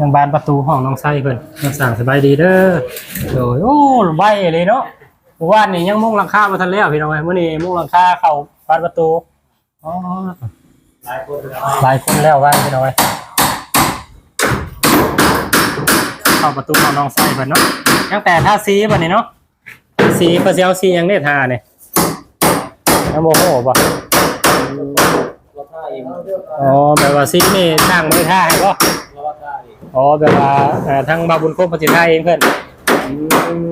ยังบานประตูห้องน้องไส้เพิ่นน้องสั่งสบายดีเด้อโอ้ยโอ้ไวเลยเนาะวานนี่ยังมุ่งหลังคามาทันแล้วพี่น้องเอ้ยมื้อนี้มุ่งหลังคาเข้าบานประตูอ๋อหลายคนแล้วว่าพี่น้องเอ้ยเข้าประตูห้องน้องไส้เพิ่นเนาะตั้งแต่ทาสีบัดนี้เนาะสีเพิ่นสิเอาสียังได้ทาเนี่ยยังบ่ฮู้บ่อ๋อแบบว่าสีนี่ช่างได้ทาให้บ่ อ๋อแบบว่าเอ่อทางบาบุญโคมปฏิท่าเองเพื่อนอืม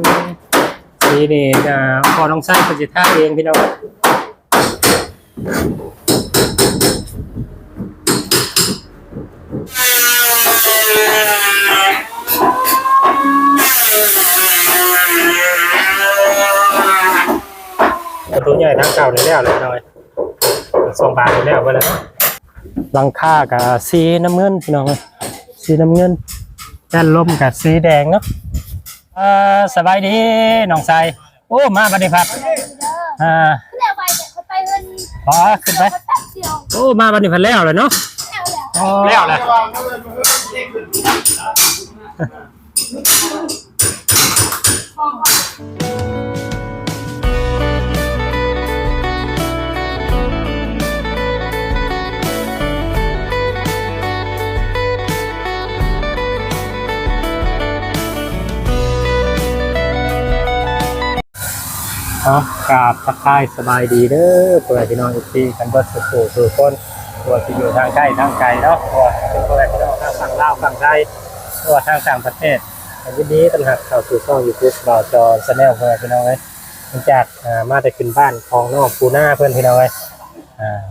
นี่นี่อ่าพอน้องไส้ปฏิท่าเองพี่น้องประตูใหญ่ทางเก่านี่แล้วเลยหน่อยสองบานนี่แล้วไปแล้วหลังคากับสีน้ำเงินพี่น้อง สีน้ำเงินด้านลมกับสีแดงเนาะอ่าสบายดีน้องไซโอ้มาบัดนี้ครับอ่าแล้วไปแต่เขาไปเงินขอขึ้นไปเขาแป๊บเดียวโอ้มาบัดนี้พันแล้วเลยเนาะแล้วแล้ กราบทักทายสบายดีเด้อเปิดพี่น้องอีกทีกันเบิดสุดๆทุกคนตัวที่อยู่ทางใกล้ทางไกลเนาะตัวเป็นตัวพี่น้องทางฝั่งลาวฝั่งไทยตัวทางต่างประเทศวันนี้ต้นหักเข้าสู่ช่องยูทูบบ่าจอชาแนลเพื่อนพี่น้องเลยหลังจากอ่ามาแต่ขึ้นบ้านของน้องปูหน้าเพื่อนพี่น้องเลย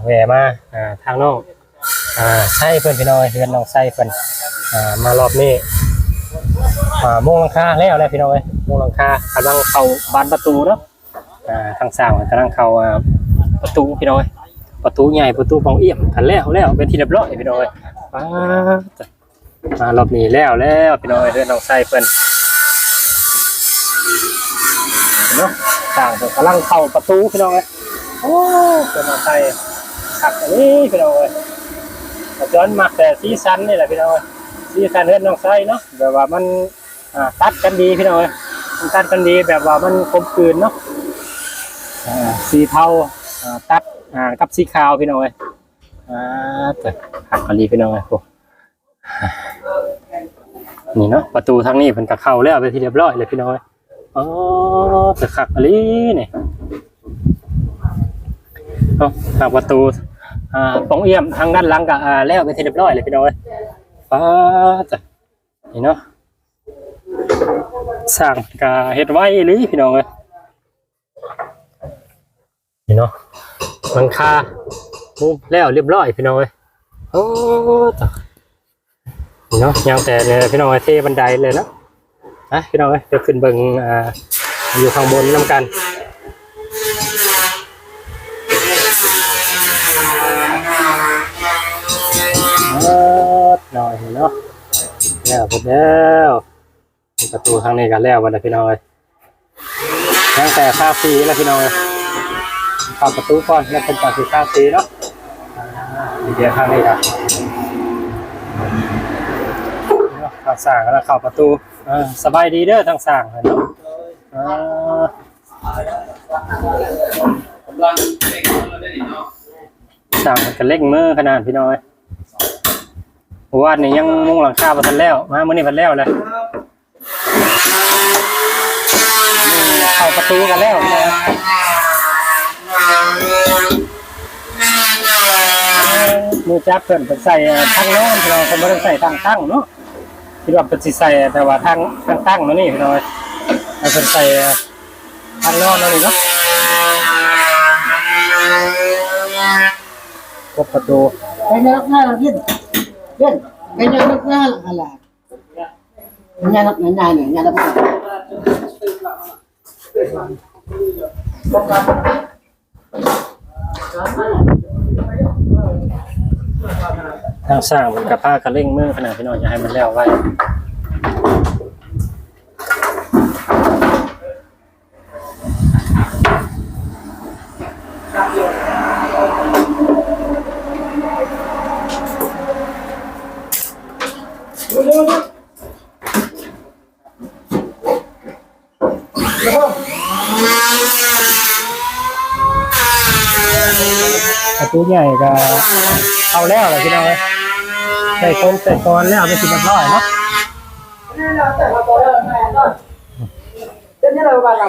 แหวมาทางน้องใช่เพื่อนพี่น้องเอ้ยเพื่อนน้องใช่เพื่อนมารอบนี้อ่ามุงลังคาแล้วแหละพี่น้องเอ้ยมุงลังคากำลังเข้าบานประตูเนาะ อ่าทางสร้างกำลังเข้าอ่าประตูพี่น้อยประตูใหญ่ประตูปองเอี่ยมทันแล้วแล้วเป็นที่เรียบร้อยพี่น้อยมารอบนี้แล้วแล้วพี่น้อยเรื่องน้องไส้เพิ่นเนาะสร้างเดินกำลังเข้าประตูพี่น้อยโอ้เป็นน้องไส้ขักอันนี้พี่น้อยย้อนมักแต่สีสันนี่แหละพี่น้อยสีสันเฮือนน้องไส้เนาะแบบว่ามันตัดกันดีพี่น้อยมันตัดกันดีแบบว่ามันกลมกลืนเนาะ อ่าสีเทาอ่าตัดอ่ากับสีขาวพี่น้องเอ้ยอ่าแต่หักกันดีพี่น้องเอ้ยโอ้นี่เนาะประตูทางนี้เพิ่นก็เข้าแล้วไปที่เรียบร้อยเลยพี่น้องเอ้ยอ๋อแต่ขักอะไรนี่เอาทางประตูอ่าปองเอี่ยมทางด้านหลังก็อ่าแล้วไปที่เรียบร้อยเลยพี่น้องเอ้ยป้าจ้ะนี่เนาะสร้างกาเฮ็ดไว้หรือพี่น้องเอ้ย นี่เนาะหลังคามุงแล้วเรียบร้อยพี่น้องเอ้ยโอ้จ้ะนี่เนาะยังแต่เนี่ยพี่น้องเอ้ยเทบันไดเลยนะอะพี่น้องเอ้ยเดี๋ยวขึ้นเบิ่งอ่าอยู่ข้างบนนํกันเออหน่อยเนาะแล้วหมแล้วประตูทางนี้กันแล้ววันนี้พี่น้องเลยตั้งแต่ค่าฟรีแล้วพี่น้องเลย เข้าประตูก่อนแล้วเป็นการซื้อค่าฟรีเนาะเดี๋ยวทางนี้ครับทางสั่งแล้วเข้าประตูสบายดีเด้อทางสั่งเนาะอ่าสั่งมันก็เล่งมือขนาดพี่น้อยเพราะว่านี่ยังมุ่งหลังคาพันแล้วมาเมื่อนี้พันแล้วเลยเข้าประตูกันแล้วนะมือ จับเพิ่นเป็นใส่ทางโน้นพี่น้องคนไม่ได้ใส่ทางตั้งเนาะคิดว่าเป็นสิใส่แต่ว่าทางทางตั้งเนาะนี่พี่น้องให้เป็นใส่ทางโน้นเนาะนี่เนาะกดประตู Kanya nak ngalah din. Din. Kanya nak ngalah ngalah. Kanya nak nanya ni, kanya nak. ทาง สร้างมันกับผ้ากันเร่งเมื่อขนาดพี่น้องอย่าให้มันแล้วไว้ประตูใหญ่ก็เอาแล้วเลยพี่น้องเอ้ย ใส่โครงใส่กรแล้วเอาไปสิเรียบร้อยเนาะนี่เราแต่ละตัวเราแม่ก็เดี๋ยวนี้เราบ้านเรา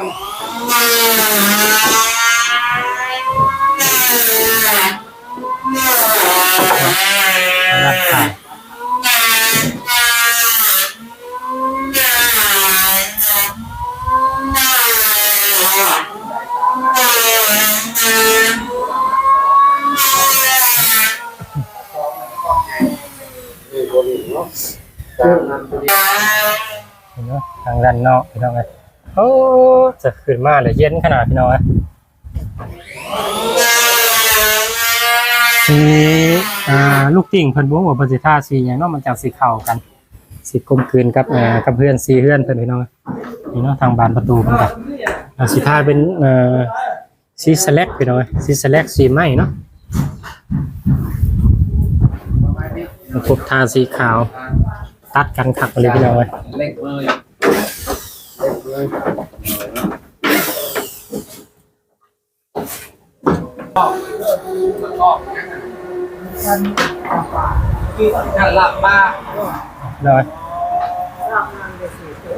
รับ เห็นไหมทางด้านนอกพี่น้องเลยโอ้จะขึ้นมาเลยเย็นขนาดพี่น้องเลยสีอ่าลูกติ่งเพิ่นบอกว่าประสิทธาสีอย่างเนาะมันจังสีเข้ากันสีกลมกลืนกับเอ่อกับเพื่อนสีเพื่อนเพิ่นพี่น้องเอ้ยนี่เนาะทางบานประตูเพิ่นก็อ่าสีทาเป็นเอ่อสีสแลกพี่น้องเอ้ยสีสแลกสีไหมเนาะครบทาสีขาว ตัดกันขักไปเลยพี่น้องเอ้ยเล็กเลยนั่นหลับป้าเลย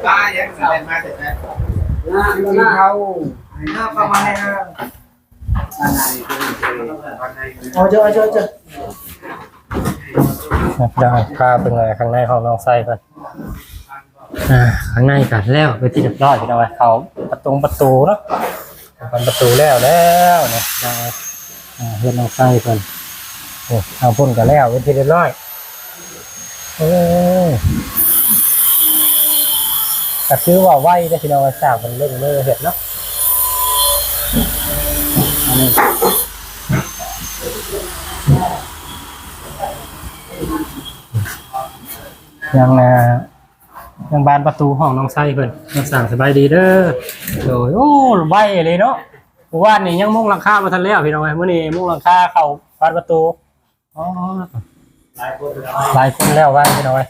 ป้ายังแสดงมาเสร็จแล้วหน้าเขาหน้าประมาณนี้ฮะเอาเจอเจอเจอ ได้พาเป็นไงข้างในของน้องไส้ก่อนอ่าข้างในกันแล้วไปที่เรียบร้อยพี่น้องเอ้ยเขาประตูประตูเนาะเป็นประตูแล้วแล้วเนี่ยองเอ้ยอ่าเพื่อนน้องไส้เพิ่นโอ้เอาพ่นกันแล้วไปที่เรียบร้อยโอ้ยก็คือว่าไหวได้อพี่น้องเอ้ยสางเป็นเรื่องมือเห็ดเนาะอันนี้ ยังนะยังบานประตูห้องน้องไส้เพิ่นยังสั่งสบายดีเด้อโดยโอ้ไวเลยเนาะเมื่อวานนี่ยังมุ่งหลังคามาทันแล้วพี่น้องเอ้ยมื้อนี้มุ่งหลังคาเข้าบานประตูอ๋อหลายคนหลายคนแล้วว่าพี่น้องเอ้ย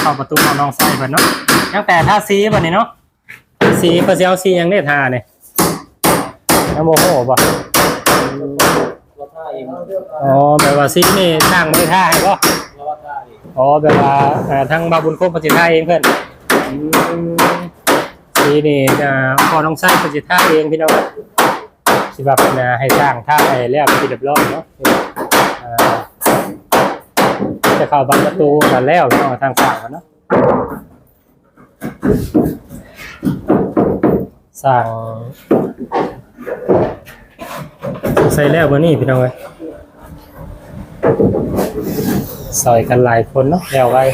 เข้าประตูของน้องไส้เพิ่นเนาะยังแต่ท่าสีบัดนี้เนาะสีเพิ่นสิเอาสียังได้ทาเนี่ยยังบ่ฮู้บ่ อ๋อแบบว่าซีนี่ช่างไม่ได้ท่าให้ก็อ๋อแบบว่าเอ่อทั้งบาบุญโคกปฏิท่าเองเพื่อนอืมซีนี่อ่าพอน้องไส้ปฏิท่าเองพี่น้องสิแบบนะให้สร้างท่าให้แล้วไปเรียบร้อยเนาะอ่าจะเข้าบานประตูกันแล้วเนาะทางฝั่งกันเนาะ สั่ง ใส่แล้วมื่อนี้พี่น้องเอ้ยใส่กันหลายคนเนาะแล้วไว้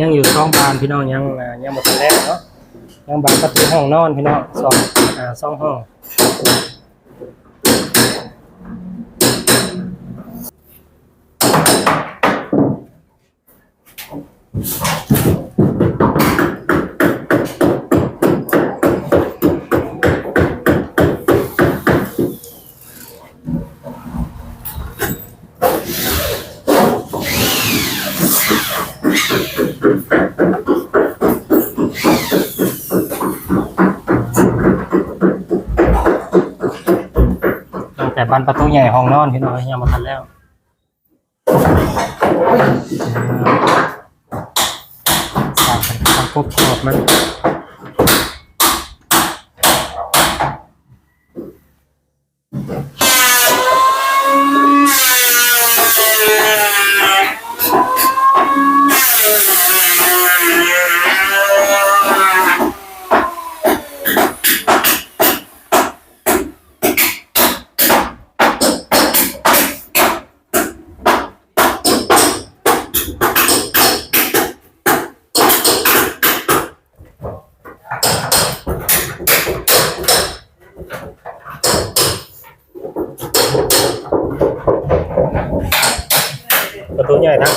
ยังอยู่ช่องบานพี่น้องยังยังหมดแรกเนาะยังบานประตูห้องนอนพี่น้องสองอ่าสองห้อง บานประตูใหญ่ห้องนอนพี่น้องยังมาทันแล้วสร้างเป็นความครบครอบมัน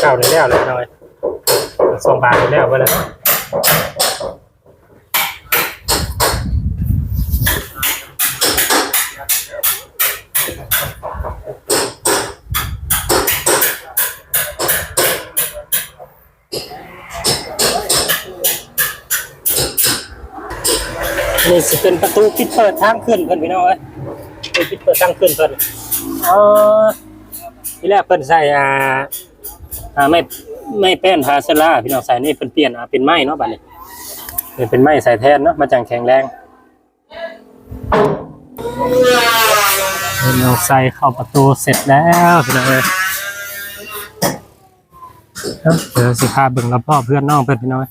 างเก่านี่แล้วเลยหน่อยสองบาทนี่แล้วไปแล้วนี่สิเป็นประตูปิดเปิดทางขึ้นเพิ่นพี่น้องเอ้ยปิดเปิดทางขึ้นเพิ่นเออที่แรกเพิ่นใส่อ่า อ่าไม่ไม่แป้นพาเซล่าพี่น้องใส่นี่เป็นเปลี่ยนอ่าเป็นไม้เนาะบัดนี้เป็นไม้ใส่แทนเนาะมาจังแข็งแรงเราใส่เข้าประตูเสร็จแล้วพี่น้องเอ้ยเอ้าเดี๋ยวสิพาเบิ่งรอบๆเพื่อนน้องเพื่อนพี่น้อง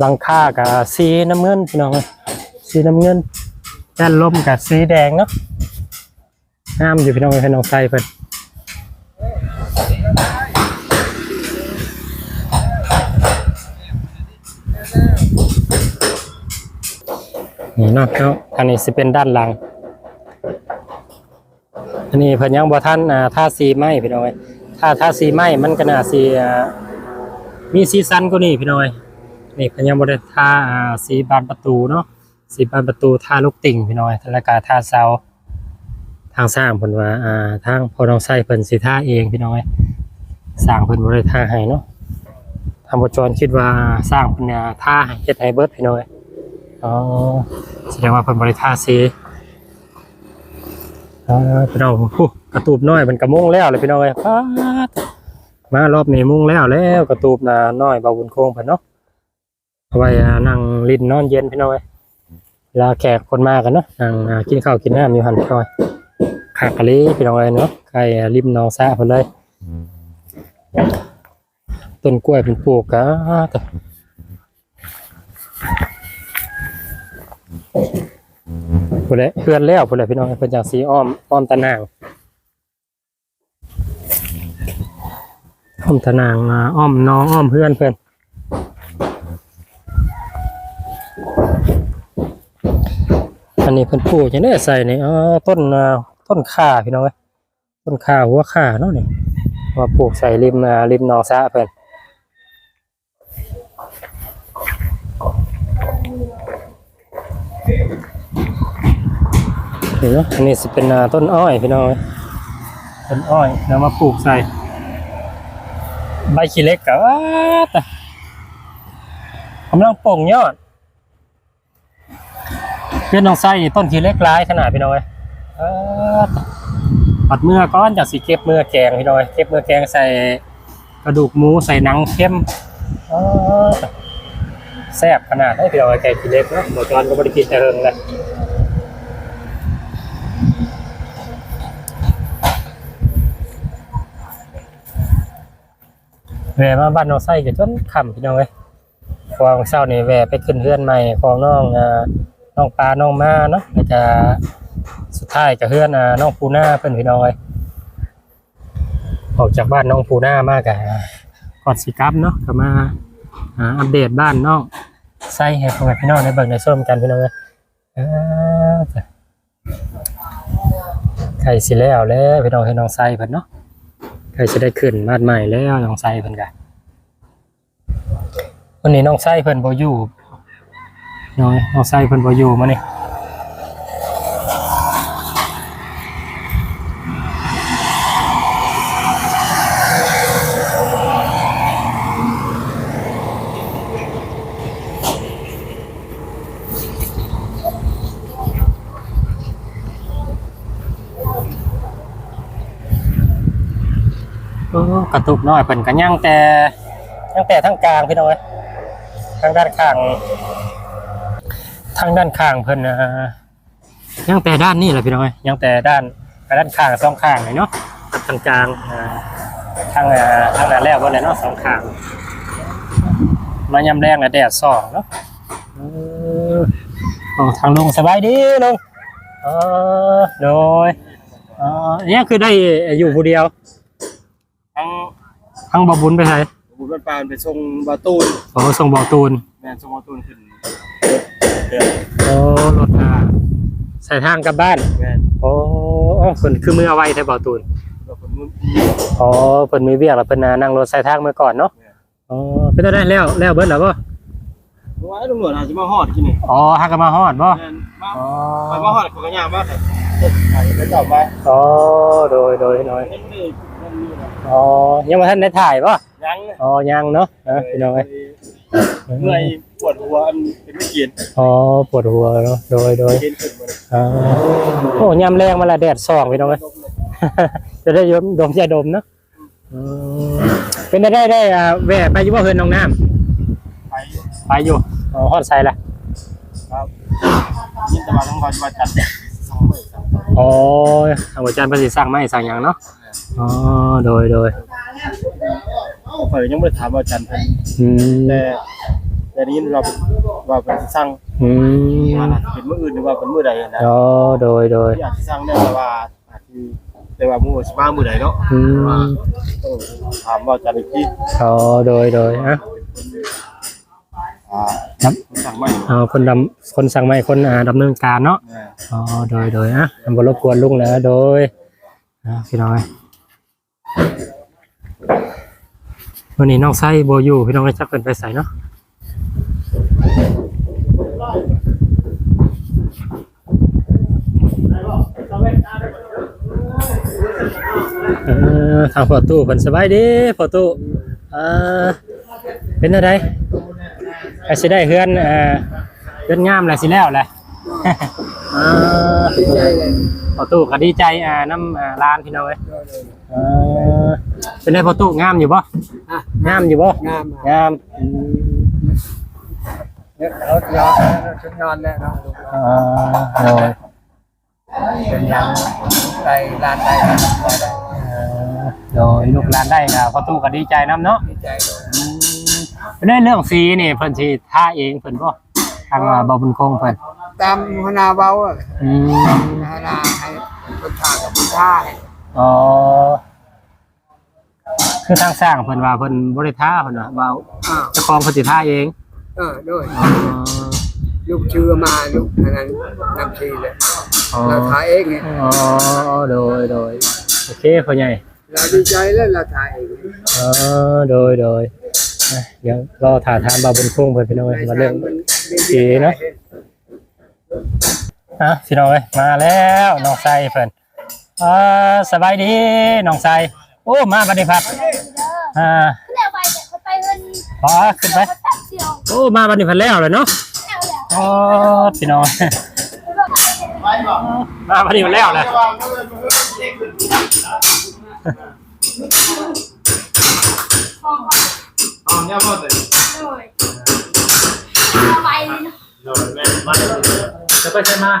หลังคากับสีน้ำเงินพี่น้องสีน้ำเงินด้านลมกับสีแดงเนาะงามอยู่พี่น้องพี่น้องใส่เพิ่นนี่เนาะเนาะอันนี้สิเป็นด้านหลัง อันนี้เพิ่นยังบ่ทันอ่าทาสีไม้พี่น้อยถ้าทาสีไม้มันก็น่าสิมีสีสันกว่านี้พี่น้อย นี่พยังบ่ได้ทาอ่าสีบานประตูเนาะสีบานประตูท่าลูกติ่งพี่น้อยแล้วก็ทาเสาทางสร้างเพิ่นว่าอ่าทางพอน้องไส้เพิ่นสิทาเองพี่น้อยสร้างเพิ่นบ่ได้ทาให้เนาะทางบ่จรคิดว่าสร้างเพิ่นเนี่ยทาเฮ็ดให้เบิร์ดพี่น้อยอ๋อแสดงว่าเพิ่นบริท่าซีพี่น้องกระตูบน้อยมันกระมุงแล้วเลยพี่น้องเอ้ยมารอบนี้มุงแล้วแล้วกระตูบน่ะน้อยเบาบุญโค้งเพิ่นเนาะ เอาไว้อ่านั่งลิ้นนอนเย็นพี่น้องเอ้ยเวลาแขกคนมากันเนาะนั่งอ่ากินข้าวกินน้ำอยู่หันพี่น้อยขากะลีพี่น้องเอ้ยเนาะใกล้อ่าริมหนองสะเพิ่นเลย ต้นกล้วยเพิ่นปลูกกะแต่พุ่นแหละเพื่อนแล้วพุ่นแหละพี่น้องเพิ่นจากสีอ้อมอ้อมตะนางอ้อมตะนางอ่าอ้อมน้องอ้อมเพื่อนเพิ่น อันนี้เพิ่นปลูกจังได้ใส่นี่อ๋อต้นต้นข่าพี่น้องเอ้ยต้นข่าหัวข่าเนาะนี่ว่าปลูกใส่ริมริมนองสะเพิ่นเห็นไหมอันนี้สิเป็นต้นอ้อยพี่น้องเอ้ยต้นอ้อยแล้วมาปลูกใส่ ใบขี้เล็กกะว่ากำลังป่งยอด เพื่อนน้องไส้ต้นขี้เล็กร้ายขนาดพี่น้อยปัดเมื่อก้อนจากสีเก็บเมื่อแกงพี่น้อยเก็บเมื่อแกงใส่กระดูกหมูใส่หนังเข้มเออแซ่บขนาดให้พี่น้อยแกงขี้เล็กเนาะหมดจอนก็บริกินแต่เฮิงเลยแหวมาบ้านน้องไส้ก็จนขำพี่น้องเอ้ยฟองเศร้านี่แหวไปขึ้นเฮือนใหม่ของน้องอ่า น้องปลาน้องมาเนาะแล้วก็สุดท้ายก็เฮือนอ่าน้องปูนาเพิ่นพี่น้องเอ้ยออกจากบ้านน้องปูนามากะก่อนสิกลับเนาะก็มาอ่าอัปเดตบ้านน้องไส้ให้พ่อแม่พี่น้องได้เบิ่งได้ชมกันพี่น้องเอ้ยอ่าจ้ะไข่สิแล้วแล้วพี่น้องให้น้องไส้เพิ่นเนาะใครจะได้ขึ้นบ้านใหม่แล้วน้องไส้เพิ่นกันวันนี้น้องไส้เพิ่นบ่อยู่ น้อยน้องไส้เพิ่นบ่อยู่มานี่เออกระตุกน้อยเพิ่นก็ย่างแต่ย่างแต่ทางกลางพี่น้องเอ้ยทางด้านข้างางด้านข้างเพิ่นนะย่างแต่ด้านนี้แหละพี่น้องเอ้ยย่างแต่ด้านด้านข้างสองข้างเลยเนาะกับทางกลางอ่าทางอ่าทางด้านแรกว่าเลยเนาะสองข้าง มายามแรงอะแดดส่องเนาะเออโอ้ทางลงสบายดีลุงเออโดยเออเนี่ยคือได้อยู่ผู้เดียวทั้งทั้งบาบุญไปไหนบุญนบ้านปานไปส่งบาตูนโอ้ส่งบ่อตูนแม่นส่งบาตูนขึ้น เดือนโอ้รถอ่าใส่ทางกลับบ้าน แม่นโอ้เอ้าเพิ่นคือมือเอาไว้แท้บ่อตูนเราคนนู้นอ๋อเพิ่นมีเวียกแล้วเพิ่นน่ะนั่งรถใส่ทางมาก่อนเนาะอ๋อเป็นได้แล้วแล้วเบิดแล้วบ่เพราะว่าตำรวจอาจจะมาฮอดที่นี่อ๋อฮักก็มาฮอดบ่แม่นมาอ๋อไปมาฮอดเขาก็ย่างมาแต่ไปต่อไปอ๋อโดยโดยน้อย นี่นี่มันมีนะอ๋อ ยังบ่ทันได้ถ่ายบ่ยังอ๋อ ยังเนาะนะพี่น้องเอ้ย เมื่อยปวดหัวอันเป็นไม่กินอ๋อปวดหัวเนาะโดยโดยกินขึ้นมาเลยอ่าโอ้ยามแรงมาละแดดส่องพี่น้องเอ้ยจะได้ยมดมยาดมเนาะอืมเป็นได้ได้ได้อ่าแวะไปอยู่บ่เฮือนน้องน้ำไปอยู่ไปอยู่อ๋อฮอดใส่ละครับยินแต่ว่าต้องคอยมาจัดสองมื้อสามมื้ออ๋อทางอาจารย์ประสิทธิ์สั่งมาให้สั่งหยังเนาะอ๋อโดยโดย เพิ่นยังบ่ได้ถามว่าจันทร์เพิ่นอืมแต่แต่ได้ยินเราว่าเพิ่นสั่งอืมอาจจะเป็นมื้ออื่นหรือว่าเป็นมื้อใดนะ อ๋อโดยโดย ที่อาจจะสั่งได้แต่ว่าอาจจะแต่ว่ามื้อสิมามื้อใดเนาะอืมต้องถามว่าจันทร์อีกทีอ๋อโดยโดยอะ อ่าครับ สั่งใหม่เอาคนดำคนสั่งไม่คนอ่าดำเนินการเนาะ นะ อ๋อโดยโดยอะทำบรบกวนลุงแล้วโดยอะพี่น้อย วันนี้น้องไส้โบอยู่พี่น้องก็จักเป็นไปใส่เนาะเออทางพอตู้เพิ่นสบายดีพอตู้เออเป็นอะไรไอ้สิได้เฮือนเออเฮือนงามแหละสิแล้วแหละเออ พอตู้ก็ดีใจอ่าน้ำอ่าร้านพี่น้องเอ้ยเออเป็นไงพอตู้งามอยู่บ่อะงามอยู่บ่งามงามอืมเนี่ยเรายอมชุดนอนแล้วเนาะเออโดยเป็นยังไปร้านใดร้านใดเออโดยลูกร้านได้ก็พอตู้ก็ดีใจน้ำเนาะดีใจเลยอืมเป็นได้เรื่องสีนี่เพิ่นสิท่าเองเพิ่นบ่ทางอ่าบ่บุญคงเพิ่น ตามหัวหน้าเบาอะอืมหัวหน้าให้คนทากับคนท่าให้อ๋อคือทางสร้างเพิ่นว่าเพิ่นบ่ได้ท่าเพิ่นว่าว่าอ้าวเจ้าของเพิ่นสิท่าเองเออด้วย อ๋อลูกชื่อมาลูกอันนั้นนำชีเลยอ๋อเราถ่ายเองไงอ๋อโดยโดยโอเคพ่อใหญ่ เราดีใจแล้วเราถ่ายเองอ๋อโดยโดยอะเดี๋ยวรอถ่ายทามบาบุญคุ้งเพิ่นพี่น้องเอ้ยมาเรื่องดีเนาะ อะพี่น้องเอ้ยมาแล้วน้องไซเพิ่นอ่าสบายดีน้องไซโอ้มาปฏิพัฒน์อ่าขึ้นแล้วไปแต่เขาไปเงินขอขึ้นไปเขาแป๊บเดียวโอ้มาปฏิพัฒน์แล้วเลยเนาะแล้วแล้วอ๋อพี่น้องมาปฏิพัฒน์แล้วเลยอ๋อเนี่ยพ่อแต่เลยเอาไปเลยนะ จะไปใช่มา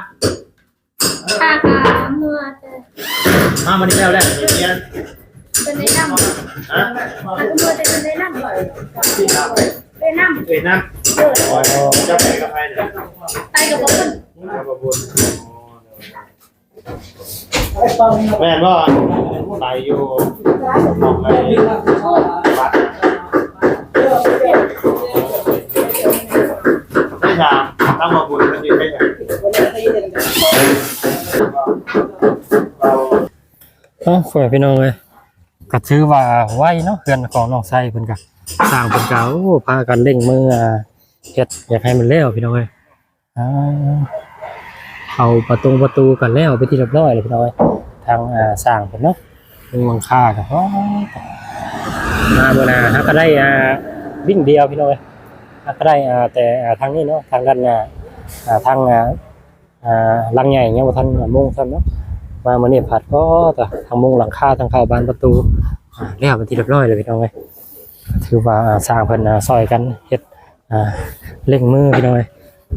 ทากาเมื่อเจอมาปฏิพัฒน์แล้วเป็นในน้ำทากาเมื่อจะเป็นในน้ำเป็นน้ำเอ้ยนะเออจะไปกับใครเนี่ยไปกับคนแม่นว่าไปอยู่ออกไปวัด อ๋อขอพี่น้องเลยก็ถือว่าไว้เนาะเพื่อนของน้องไซเพิ่นก็สร้างเพิ่นก็โอ้พากันเร่งมืออ่าเฮ็ดอยากให้มันแล้วพี่น้องเอ้ยอ่าเอาประตูประตูกันแล้วไปที่เรียบร้อยเลยพี่น้อยทางอ่าสร้างผมเนาะเป็นวังค่าครับอ๋อมาเมื่นาฮะก็ได้อ่าวิ่งเดียวพี่น้อยฮะก็ได้อ่าแต่อ่าทางนี้เนาะทางด้านอ่าอ่าทางอ่าอ่าลังใหญ่เงี้ยว่าทางมุงท่นเนาะ มาเมื่อนี้ผัดก็ต่ทางมุงหลังคาทางเข้าบานประตูอ่าแล้วเป็นที่เรียบร้อยเลยพี่น้องเอ้ยถือว่าสร้างเพิ่นซอยกันเฮ็ดเร่งมือพี่น้องเลย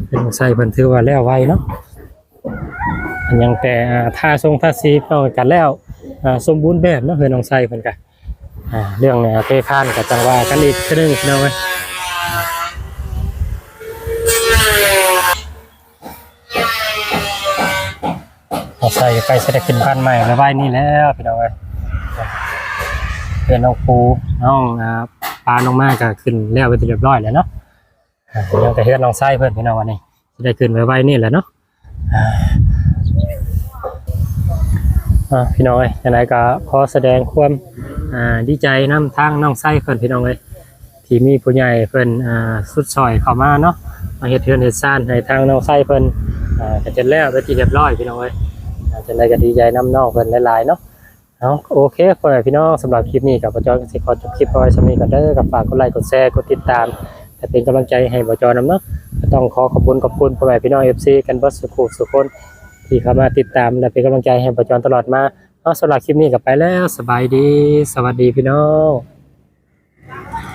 เป็นใส่เพิ่นถือว่าแล้วไวเนาะยังแต่ท่าทรงท่าซีเอากันแล้วสมบูรณ์แบบเนาะเฮือนน้องไซเพิ่นก็อ่าเรื่องเนี่ยเทคานกับจังว่ากันอีกคือนึงพี่น้องเอ้ย น้องไซก็ใกล้จะได้ขึ้นบ้านใหม่แล้วไว้นี่แล้วพี่น้องเอ้ยเพื่อนน้องปูน้องอ่าปลาลงมาก็ขึ้นแล้วไปเรียบร้อยแล้วเนาะยังแต่เฮือนน้องไส้เพิ่อนพี่น้องวันนี้จะได้ขึ้นไวๆนี่แหละเนาะพี่น้องเอ้ยยังไงก็ขอแสดงความดีใจนํทางน้องไส้เพิ่อนพี่น้องเอ้ยที่มีผู้ใหญ่เพิ่อ่าสุดซอยเข้ามาเนาะมาเฮ็ดเฮือนเฮ็ดซ่านให้ทางน้องไส้เพิ่นอ่าก็จะแล้วไปที่เรียบร้อยพี่น้องเอ้ย จังได้ก็ดีใจนํน้องเพิ่นหลายๆเนาะเอาโอเคพ่อแม่พี่น้องสำหรับคลิปนี้กับปจอยก็สิขอจบคลิปเอาไว้สำนี้ก่อนเด้อกับฝากกดไลค์กดแชร์กดติดตามแต่เป็นกำลังใจให้ปจอยนำเนาะก็ต้องขอขอบคุณขอบคุณพ่อแม่พี่น้อง FC กันเบิดสุขุสุขคนที่เข้ามาติดตามและเป็นกำลังใจให้ปจอยตลอดมาเอาสำหรับคลิปนี้ก็ไปแล้วสบายดี สวัสดีพี่น้อง